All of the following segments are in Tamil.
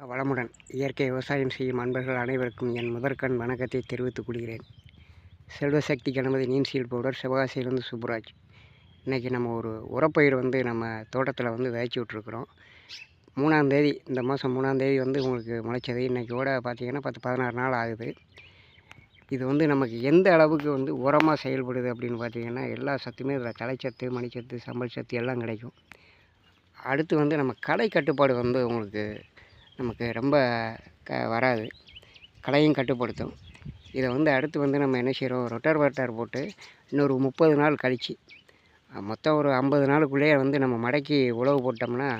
வளமுடன். இயற்கை விவசாயம் செய்யும் அன்பர்கள் அனைவருக்கும் என் முதற்கண் வணக்கத்தை தெரிவித்துக் கொள்கிறேன். செல்வசக்தி கணபதி நீம் சீல் பவுடர் சிவகாசியிலிருந்து சுப்புராஜ். இன்றைக்கி நம்ம ஒரு உரப்பயிர் வந்து நம்ம தோட்டத்தில் வந்து விதைச்சி விட்ருக்குறோம் மூணாந்தேதி இந்த மாதம் மூணாந்தேதி வந்து உங்களுக்கு முளைச்சது. இன்றைக்கோட பார்த்திங்கன்னா பத்து பதினாறு நாள் ஆகுது. இது வந்து நமக்கு எந்த அளவுக்கு வந்து உரமாக செயல்படுது அப்படின்னு பார்த்திங்கன்னா எல்லா சத்துமே இதில் தலைச்சத்து மணிச்சத்து சம்பல் சத்து எல்லாம் கிடைக்கும். அடுத்து வந்து நம்ம கடை கட்டுப்பாடு வந்து உங்களுக்கு நமக்கு ரொம்ப க வராது. களையும் கட்டுப்படுத்தும். இதை வந்து அடுத்து வந்து நம்ம என்ன செய்கிறோம் ரொட்டர் வட்டார் போட்டு இன்னொரு முப்பது நாள் கழித்து மொத்தம் ஒரு ஐம்பது நாளுக்குள்ளேயே வந்து நம்ம மடக்கி உழவு போட்டோம்னா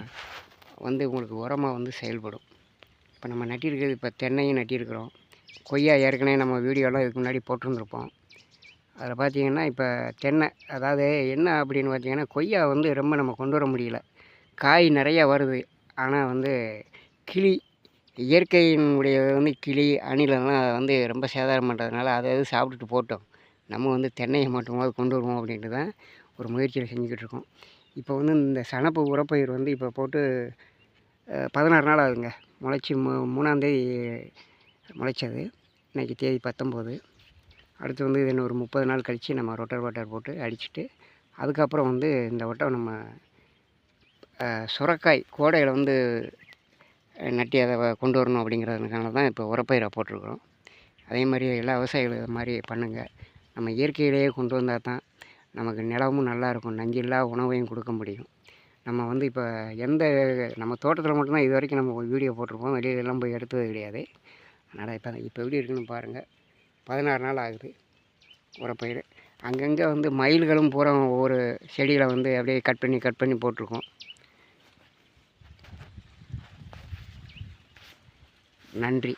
வந்து உங்களுக்கு உரமாக வந்து செயல்படும். இப்போ நம்ம நட்டிருக்கிறது இப்போ தென்னையும் நட்டிருக்கிறோம். கொய்யா ஏற்கனவே நம்ம வீடியோலாம் இதுக்கு முன்னாடி போட்டிருந்துருப்போம். அதில் பார்த்தீங்கன்னா இப்போ தென்னை அதாவது என்ன அப்படின்னு பார்த்தீங்கன்னா கொய்யா வந்து ரொம்ப நம்ம கொண்டு வர முடியல. காய் நிறையா வருது. ஆனால் வந்து கிளி இயற்கையினுடைய வந்து கிளி அணிலெல்லாம் வந்து ரொம்ப சேதாரம் பண்ணுறதுனால அதை அது சாப்பிட்டுட்டு போட்டோம். நம்ம வந்து தென்னையை மட்டுமாவது கொண்டு வருவோம் அப்படின்ட்டு தான் ஒரு முயற்சியில் செஞ்சுக்கிட்டு இருக்கோம். இப்போ வந்து இந்த சணப்பு உரப்பயிர் வந்து இப்போ போட்டு பதினாறு நாள் ஆகுதுங்க. முளைச்சி மூ மூணாந்தேதி முளைச்சது. இன்றைக்கி தேதி பத்தொம்போது. அடுத்து வந்து இது ஒரு முப்பது நாள் கழித்து நம்ம ரொட்டர் வாட்டர் போட்டு அடிச்சுட்டு அதுக்கப்புறம் வந்து இந்த வட்டம் நம்ம சுரக்காய் கோடையில் வந்து நட்டி அதை கொண்டு வரணும் அப்படிங்கிறதுனால தான் இப்போ உரப்பயிரை போட்டிருக்கிறோம். அதே மாதிரி எல்லா விவசாயிகளும் இது மாதிரி பண்ணுங்கள் நம்ம இயற்கையிலேயே கொண்டு வந்தால் தான் நமக்கு நிலமும் நல்லா இருக்கும். நஞ்சில்லா உணவையும் கொடுக்க முடியும். நம்ம வந்து இப்போ எந்த நம்ம தோட்டத்தில் மட்டும்தான் இது வரைக்கும் நம்ம வீடியோ போட்டிருப்போம். வெளியிலலாம் போய் எடுத்தது கிடையாது. அதனால் இப்போ இப்போ எப்படி இருக்குன்னு பாருங்கள் பதினாறு நாள் ஆகுது உரப்பயிர். அங்கங்கே வந்து மயில்களும் பூரா ஒவ்வொரு செடிகளை வந்து அப்படியே கட் பண்ணி கட் பண்ணி போட்டிருக்கோம். நன்றி.